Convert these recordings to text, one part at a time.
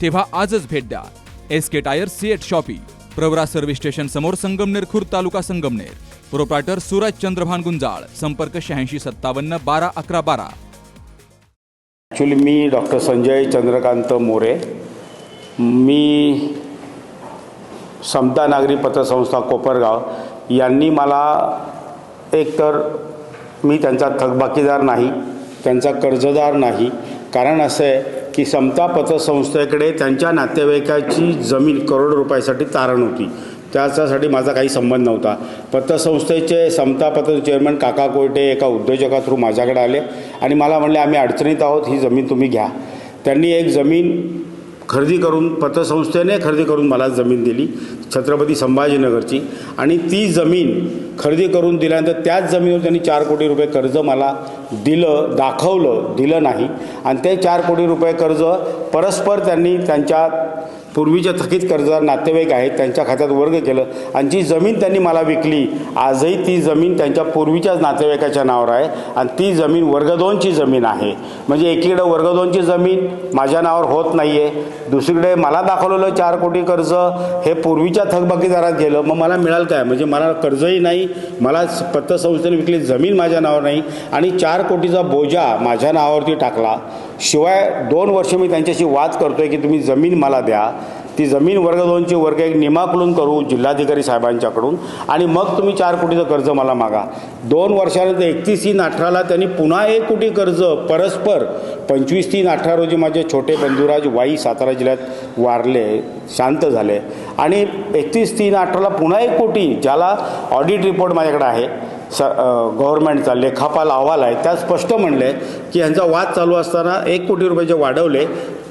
तेव्हा आजच भेट द्या. S K tyre CEAT shoppe Pravara service station समोर संगमनेर खुर्द तालुका संगमनेर. प्रोप्रायटर सूरज चंद्रभान गुंजाळ संपर्क शहाऐंशी सत्तावन्न बारा अकरा बारा. ॲक्च्युली मी डॉक्टर संजय चंद्रकांत मोरे. मी समता नागरी पत्रसंस्था कोपरगाव. यांनी मला एकतर मी त्यांचा थकबाकीदार नाही त्यांचा कर्जदार नाही. कारण असं आहे की समता पतसंस्थेकडे त्यांच्या नातेवाईकाची जमीन करोड रुपयासाठी तारण होती. त्याच्यासाठी माझा काही संबंध नव्हता. पतसंस्थेचे समता पत चेअरमन काका कोयटे एका उद्योजका थ्रू माझ्याकडे आले आणि मला म्हणले आम्ही अडचणीत आहोत ही जमीन तुम्ही घ्या. त्यांनी एक जमीन खरेदी करून पतसंस्थेने खरेदी करून मला जमीन दिली छत्रपती संभाजीनगरची. आणि ती जमीन खरेदी करून दिल्यानंतर त्याच जमिनीवर त्यांनी चार कोटी रुपये कर्ज मला दिलं दाखवलं दिलं नाही. आणि ते चार कोटी रुपये कर्ज परस्पर त्यांनी त्यांच्या पूर्वीच्या थकीत कर्जदार नातेवाईक आहेत त्यांच्या खात्यात वर्ग केलं. आणि जी जमीन त्यांनी मला विकली आजही ती जमीन त्यांच्या पूर्वीच्याच नातेवाईकाच्या नावावर आहे. आणि ती जमीन वर्ग दोनची जमीन आहे. म्हणजे एकीकडे वर्ग दोनची जमीन माझ्या नावावर होत नाही आहे दुसरीकडे मला दाखवलेलं चार कोटी कर्ज हे पूर्वीच्या थकबाकीदारात गेलं. मग मला मिळालं काय? म्हणजे मला कर्जही नाही मला पतसंस्थेने विकली जमीन माझ्या नावावर नाही. आणि चार कोटीचा बोजा माझ्या नावावरती टाकला. शिवाय दोन वर्ष मी त्यांच्याशी वाद करतो आहे की तुम्ही जमीन मला द्या. ती जमीन वर्ग दोनची वर्ग एक निमाकुलन करू जिल्हाधिकारी साहेबांच्याकडून. आणि मग तुम्ही चार कोटीचं कर्ज मला मागा. दोन वर्षानंतर एकतीस तीन अठराला त्यांनी पुन्हा एक कोटी कर्ज परस्पर. पंचवीस तीन अठरा रोजी माझे छोटे बंधुराज वाई सातारा जिल्ह्यात वारले शांत झाले. आणि एकतीस तीन अठराला पुन्हा एक कोटी ज्याला ऑडिट रिपोर्ट माझ्याकडे आहे. स गव्हर्नमेंटचा लेखापाल अहवाल आहे त्यात स्पष्ट म्हणले की ह्यांचा वाद चालू असताना एक कोटी रुपये जे वाढवले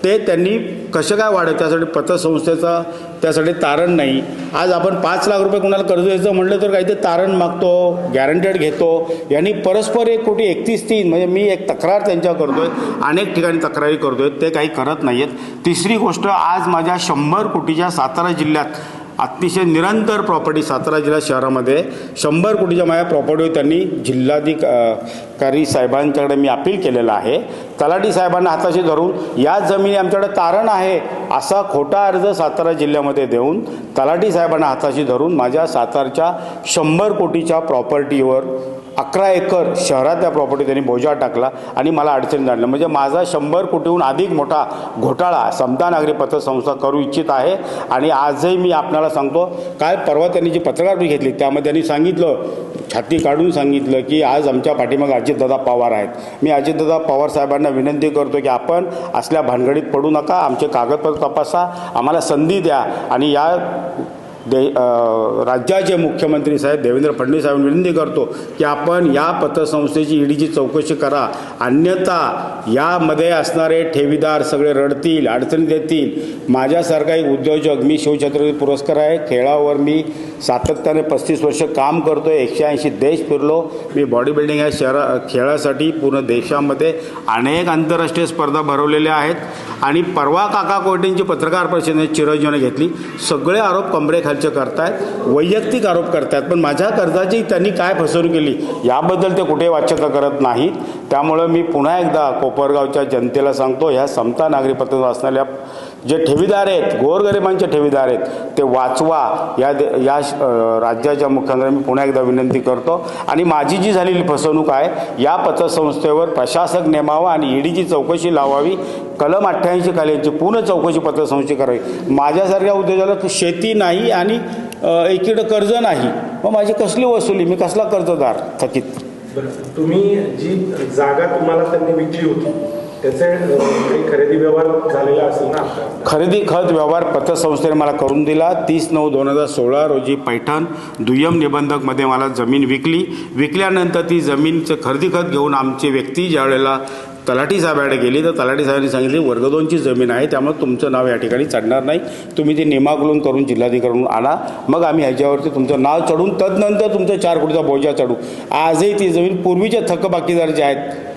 ते त्यांनी कसे काय वाढव त्यासाठी पतसंस्थेचा त्यासाठी तारण नाही. आज आपण पाच लाख रुपये कोणाला कर्ज द्यायचं म्हटलं तर काहीतरी तारण मागतो गॅरंटेड घेतो. यांनी परस्पर एक कोटी एकतीस तीन म्हणजे मी एक तक्रार त्यांच्यावर आहे अनेक ठिकाणी तक्रारी करतो आहे ते काही करत नाही आहेत तिसरी गोष्ट आज माझ्या शंभर कोटीच्या सातारा जिल्ह्यात अतिशय निरंतर प्रॉपर्टी सातारा जिल्हा शहरामध्ये शंभर कोटीच्या माझ्या प्रॉपर्टीवर त्यांनी जिल्हाधिकारी साहेबांच्याकडे मी अपील केलेलं आहे. तलाठी साहेबांना हाताशी धरून या जमिनी आमच्याकडे तारण आहे असा खोटा अर्ज सातारा जिल्ह्यामध्ये देऊन तलाठी साहेबांना हाताशी धरून माझ्या सातारच्या शंभर कोटीच्या प्रॉपर्टीवर अकरा एकर शहरातल्या प्रॉपर्टी त्यांनी बोजा टाकला आणि मला अडचणी जाणलं. म्हणजे माझा शंभर कोटीहून अधिक मोठा घोटाळा समता नागरी पत्रसंस्था करू इच्छित आहे आणि आजही मी आपणाला सांगतो काय परवा त्यांनी जी पत्रकार घेतली त्यामध्ये त्यांनी सांगितलं छाती काढून सांगितलं की आज आमच्या पाठीमागे अजितदादा पवार आहेत. मी अजितदादा पवार साहेबांना विनंती करतो की आपण असल्या भानगडीत पडू नका आमचे कागदपत्र तपासा आम्हाला संधी द्या आणि या दे राज्याचे मुख्यमंत्री साहेब देवेंद्र फडणवीस साहेब विनंती करतो की आपण या पतसंस्थेची ईडीची चौकशी करा. अन्यथा यामध्ये असणारे ठेवीदार सगळे रडतील अडचणीत येतील. माझ्यासारखा एक उद्योजक मी शिवछत्रपती पुरस्कार आहे. खेळावर मी सातत्याने पस्तीस वर्ष काम करतो आहे एकशे ऐंशी देश फिरलो. मी बॉडी बिल्डिंग या शहरा खेळासाठी पूर्ण देशामध्ये अनेक आंतरराष्ट्रीय स्पर्धा भरवलेल्या आहेत. आणि परवा काका कोयटेंची पत्रकार परिषदेने चिरंजीवने घेतली. सगळे आरोप कमरेखाली कमरेखालचे करतायत वैयक्तिक आरोप करतायत पण माझ्या कर्जाची त्यांनी काय फसवणूक केली याबद्दल ते कुठे वाच्यता करत नाहीत. त्यामुळं मी पुन्हा एकदा कोपरगावच्या जनतेला सांगतो ह्या समता नागरी पत्र असणाऱ्या जे ठेवीदार आहेत गोरगरिबांचे ठेवीदार आहेत ते वाचवा. या दे या राज्याच्या मुख्यमंत्र्यांनी मी पुन्हा एकदा विनंती करतो. आणि माझी जी झालेली फसवणूक आहे या पतसंस्थेवर प्रशासक नेमावा आणि ईडीची चौकशी लावावी. कलम अठ्ठ्याऐंशी कालेची पूर्ण चौकशी पतसंस्थेची करावी. माझ्यासारख्या उद्योगाला शेती नाही आणि एकीकडं कर्ज नाही. मग माझी कसली वसुली? मी कसला कर्जदार? थकीत. तुम्ही जी जागा तुम्हाला त्यांनी विकली होती त्याचे खरेदी व्यवहार झालेला असेल ना खरेदी खत व्यवहार पतसंस्थेने मला करून दिला. तीस नऊ दोन हजार सोळा रोजी पैठण दुय्यम निबंधकमध्ये मला जमीन विकली. विकल्यानंतर ती जमीनचं खरेदी खत घेऊन आमची व्यक्ती ज्या वेळेला तलाठी साहेबाकडे गेली तर तलाठी साहेबांनी सांगितले वर्ग दोनची जमीन आहे त्यामुळे तुमचं नाव या ठिकाणी चढणार नाही. तुम्ही ती नियमाकुलन करून जिल्हाधिकाऱ्यांकडून आणा. मग आम्ही ह्याच्यावरती तुमचं नाव चढून तदनंतर तुमचं चार कोटीचा बोजा चढू. आजही ती जमीन पूर्वीच्या थकबाकीदार जे आहेत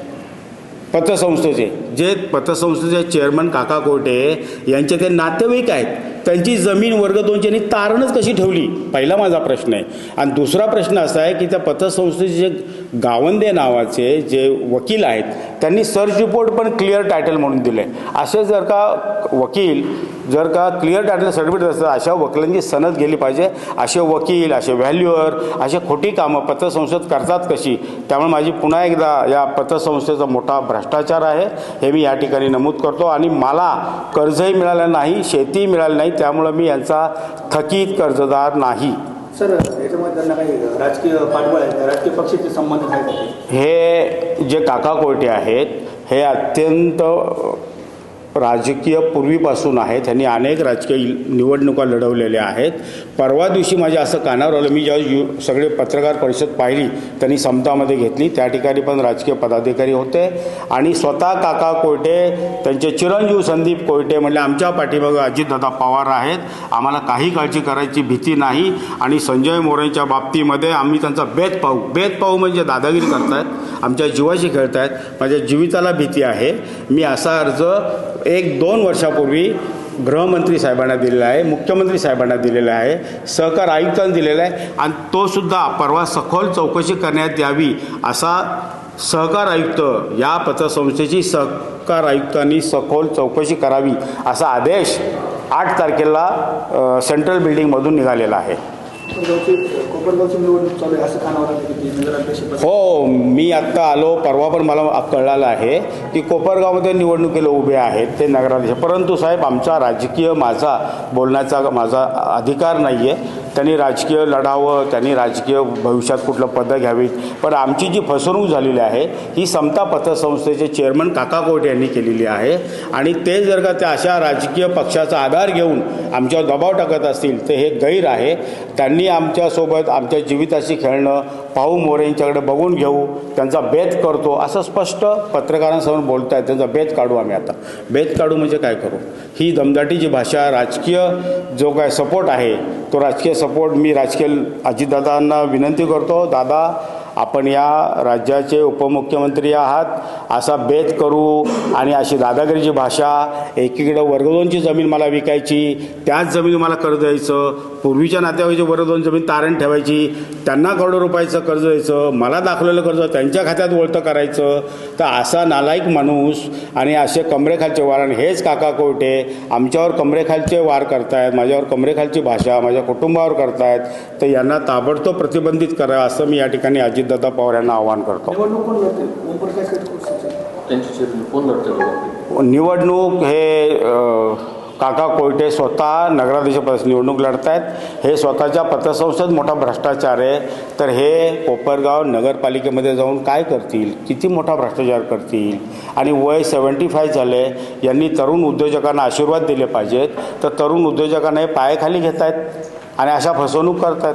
पतसंस्थेचे. जे पतसंस्थेचे चेअरमन काका कोटे यांचे ते नातेवाईक आहेत. त्यांची जमीन वर्ग दोनची तारणच कशी ठेवली? पहिला माझा प्रश्न आहे. आणि दुसरा प्रश्न असा आहे की त्या पतसंस्थेचे जे गावंदे नावाचे जे वकील आहेत त्यांनी सर्च रिपोर्ट पण क्लिअर टायटल म्हणून दिले असे जर का वकील जर का क्लिअर टायटल सर्टिफिकेट असतं अशा वकिलांची सनद गेली पाहिजे. असे वकील असे व्हॅल्युअर असे खोटी कामं पतसंस्थेत करतात कशी? त्यामुळे माझी पुन्हा एकदा या पतसंस्थेचा मोठा भ्रष्टाचार आहे. हे मी या ठिकाणी नमूद करतो. आणि मला कर्जही मिळालं नाही शेतीही मिळाली नाही त्यामुळं मी यांचा थकीत कर्जदार नाही सर याच्यामध्ये त्यांना काही राजकीय पाठबळ आहे राजकीय पक्षाचे? हे जे काका कोयटे आहेत हे अत्यंत राजकीय पूर्वीपासून आहेत. त्यांनी अनेक राजकीय निवडणुका लढवलेल्या आहेत. परवा दिवशी माझ्या असं कानावर आलं. मी ज्या यु सगळे पत्रकार परिषद पाहिली त्यांनी समतामध्ये घेतली. त्या ठिकाणी पण राजकीय पदाधिकारी होते. आणि स्वतः काका कोयटे त्यांचे चिरंजीव संदीप कोयटे म्हणजे आमच्या पाठीमागं अजितदादा पवार आहेत. आम्हाला काही काळजी करायची भीती नाही. आणि संजय मोरेंच्या बाबतीमध्ये आम्ही त्यांचा बेत पाहू. बेत पाहू म्हणजे दादागिरी करतायत आमच्या जीवाशी खेळतायत. माझ्या जीविताला भीती आहे. मी असा अर्ज एक दोन वर्षापूर्वी गृहमंत्री साहेबांना दिलेला आहे मुख्यमंत्री साहेबांना दिलेला आहे सहकार आयुक्तांना दिलेला आहे आणि तोसुद्धा परवा सखोल चौकशी करण्यात यावी असा सहकार आयुक्त या पत्रसंस्थेची सहकार आयुक्तांनी सखोल चौकशी करावी असा आदेश आठ तारखेला सेंट्रल बिल्डिंगमधून निघालेला आहे. हो मी आत्ता आलो परवा पण मला कळलेलं आहे की कोपरगावमध्ये निवडणुकीला उभे आहेत ते नगराध्यक्ष. परंतु साहेब आमचा राजकीय माझा बोलण्याचा माझा अधिकार नाही आहे त्यांनी राजकीय लढावं त्यांनी राजकीय भविष्यात कुठलं पदं घ्यावीत. पण आमची जी फसवणूक झालेली आहे ही समता पतसंस्थेचे चेअरमन काका कोट यांनी केलेली आहे. आणि ते जर का त्या अशा राजकीय पक्षाचा आधार घेऊन आमच्यावर दबाव टाकत असतील तर हे गैर आहे. त्यांनी आमच्यासोबत आमच्या जीविताशी खेळणं पाहू मोरे यांच्याकडे बघून घेऊ त्यांचा बेत करतो असं स्पष्ट पत्रकारांसमोर बोलत आहेत त्यांचा बेत काढू आम्ही आता. बेत काढू म्हणजे काय करू? ही दमदाटीची भाषा राजकीय जो काय सपोर्ट आहे तो राजकीय सपोर्ट मी राजकीय अजितदादांना विनंती करतो. दादा आपण या राज्याचे उपमुख्यमंत्री आहात असा बेत करू आणि अशी दादागिरीची भाषा एकीकडे वर्ग दोनची जमीन मला विकायची त्याच जमीन मला कर्ज द्यायचं पूर्वीच्या नातेवाईची वर्ग दोन जमीन तारण ठेवायची त्यांना करोडो रुपयाचं कर्ज द्यायचं मला दाखवलेलं कर्ज त्यांच्या खात्यात वळतं करायचं तर असा नालायक माणूस आणि असे कमरेखालचे वार आणि हेच काका कोयटे आमच्यावर कमरेखालचे वार करतायत माझ्यावर कमरेखालची भाषा माझ्या कुटुंबावर करतायत तर यांना ताबडतोब प्रतिबंधित करा असं मी या ठिकाणी अजितदादा पवार यांना आवाहन करतो. निवडणूक हे काका कोयटे स्वतः नगराध्यक्ष निवडणूक लढत आहेत हे स्वतःच्या पतसंस्थेत मोठा भ्रष्टाचार आहे. तर हे कोपरगाव नगरपालिकेमध्ये जाऊन काय करतील? किती मोठा भ्रष्टाचार करतील? आणि वय सेवन्टी फाय झाले. यांनी तरुण उद्योजकांना आशीर्वाद दिले पाहिजेत. तर तरुण उद्योजकांना हे पायाखाली घेत आहेत आणि अशा फसवणूक करतात